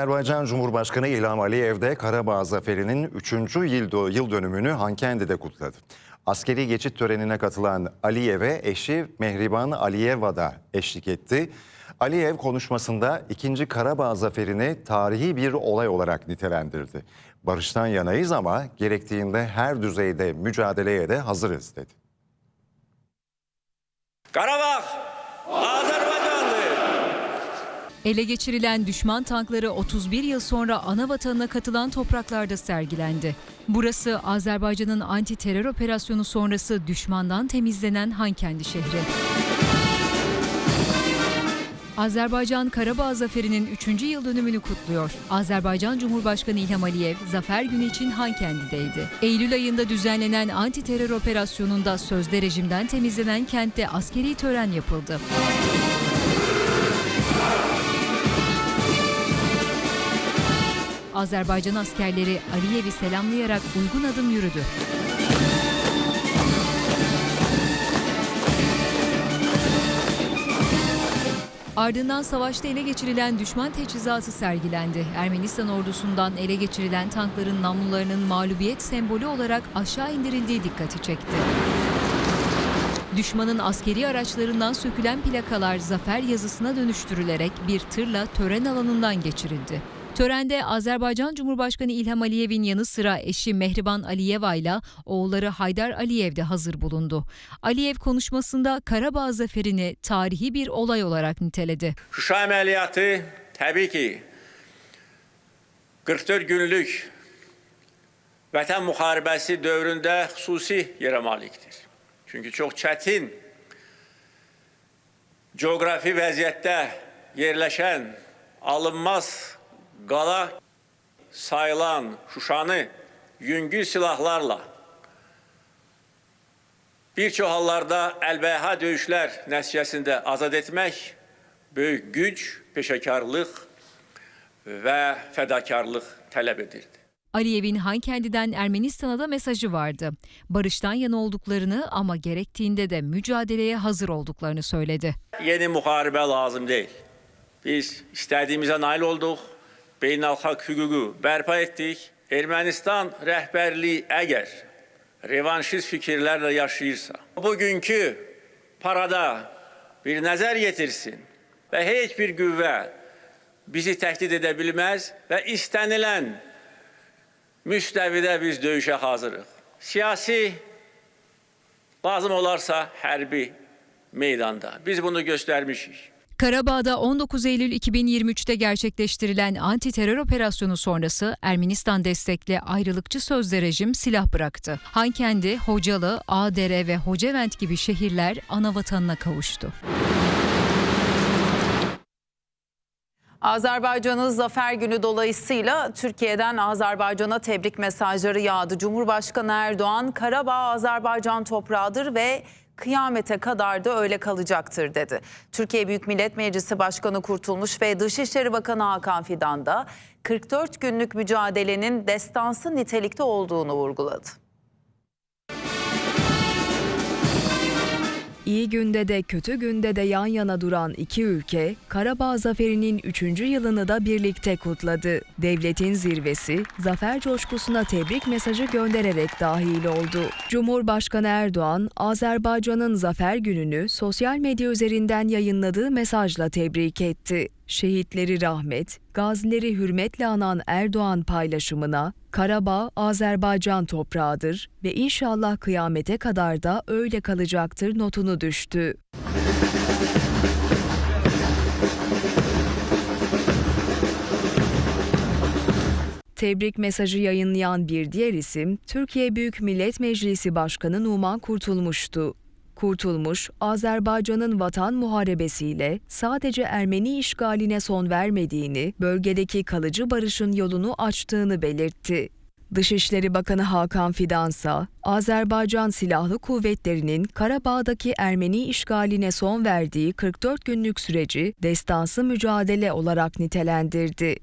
Azerbaycan Cumhurbaşkanı İlham Aliyev de Karabağ Zaferi'nin 3. yıl, yıl dönümünü Hankendi'de kutladı. Askeri geçit törenine katılan Aliyev'e eşi Mehriban Aliyeva da eşlik etti. Aliyev konuşmasında 2. Karabağ Zaferi'ni tarihi bir olay olarak nitelendirdi. Barıştan yanayız ama gerektiğinde her düzeyde mücadeleye de hazırız dedi. Karabağ Azerbaycanlı. Ele geçirilen düşman tankları 31 yıl sonra ana vatanına katılan topraklarda sergilendi. Burası Azerbaycan'ın anti terör operasyonu sonrası düşmandan temizlenen Hankendi şehri. Azerbaycan Karabağ Zaferi'nin 3. yıl dönümünü kutluyor. Azerbaycan Cumhurbaşkanı İlham Aliyev Zafer Günü için Hankendi'deydi. Eylül ayında düzenlenen anti terör operasyonunda sözde rejimden temizlenen kentte askeri tören yapıldı. Azerbaycan askerleri Aliyev'i selamlayarak uygun adım yürüdü. Ardından savaşta ele geçirilen düşman teçhizatı sergilendi. Ermenistan ordusundan ele geçirilen tankların namlularının mağlubiyet sembolü olarak aşağı indirildiği dikkati çekti. Düşmanın askeri araçlarından sökülen plakalar zafer yazısına dönüştürülerek bir tırla tören alanından geçirildi. Törende Azerbaycan Cumhurbaşkanı İlham Aliyev'in yanı sıra eşi Mehriban Aliyeva ile oğulları Haydar Aliyev de hazır bulundu. Aliyev konuşmasında Karabağ zaferini tarihi bir olay olarak niteledi. Şuşa əməliyyatı təbii ki 44 günlük vətən müharibəsi dövründə xüsusi yerə malikdir. Çünki çox çətin coğrafi vəziyyətdə yerləşən alınmaz qala sayılan Şuşanı yüngül silahlarla bir çox hallarda əlbəyaxa döyüşlər nəticəsində azad etmək böyük güc, peşəkarlıq və fədakarlıq tələb edirdi. Aliyev'in Hankendi'den Ermenistan'a da mesajı vardı. Barıştan yana olduklarını ama gerektiğinde de mücadeleye hazır olduklarını söyledi. Yeni müharibə lazım deyil. Biz istədiyimizə nail olduq, beynəlxalq hüququ bərpa etdik. Ermənistan rəhbərliyi əgər revanşist fikirlərlə yaşayırsa, bugünkü parada bir nəzər yetirsin və heç bir qüvvə bizi təhdid edə bilməz və istənilən müstəvidə biz döyüşə hazırıq. Siyasi lazım olarsa hərbi meydanda. Biz bunu göstərmişik. Karabağ'da 19 Eylül 2023'te gerçekleştirilen anti terör operasyonu sonrası Ermenistan destekli ayrılıkçı sözde rejim silah bıraktı. Hankendi, Hocalı, Ağdere ve Hocavent gibi şehirler ana vatanına kavuştu. Azerbaycan'ın Zafer Günü dolayısıyla Türkiye'den Azerbaycan'a tebrik mesajları yağdı. Cumhurbaşkanı Erdoğan, Karabağ Azerbaycan toprağıdır ve kıyamete kadar da öyle kalacaktır dedi. Türkiye Büyük Millet Meclisi Başkanı Kurtulmuş ve Dışişleri Bakanı Hakan Fidan da 44 günlük mücadelenin destansı nitelikte olduğunu vurguladı. İyi günde de kötü günde de yan yana duran iki ülke, Karabağ Zaferi'nin 3. yılını da birlikte kutladı. Devletin zirvesi, zafer coşkusuna tebrik mesajı göndererek dahil oldu. Cumhurbaşkanı Erdoğan, Azerbaycan'ın zafer gününü sosyal medya üzerinden yayınladığı mesajla tebrik etti. Şehitleri rahmet, gazileri hürmetle anan Erdoğan paylaşımına Karabağ Azerbaycan toprağıdır ve inşallah kıyamete kadar da öyle kalacaktır notunu düştü. Tebrik mesajı yayınlayan bir diğer isim Türkiye Büyük Millet Meclisi Başkanı Numan Kurtulmuş'tu. Kurtulmuş, Azerbaycan'ın vatan muharebesiyle sadece Ermeni işgaline son vermediğini, bölgedeki kalıcı barışın yolunu açtığını belirtti. Dışişleri Bakanı Hakan Fidansa, Azerbaycan Silahlı Kuvvetleri'nin Karabağ'daki Ermeni işgaline son verdiği 44 günlük süreci destansı mücadele olarak nitelendirdi.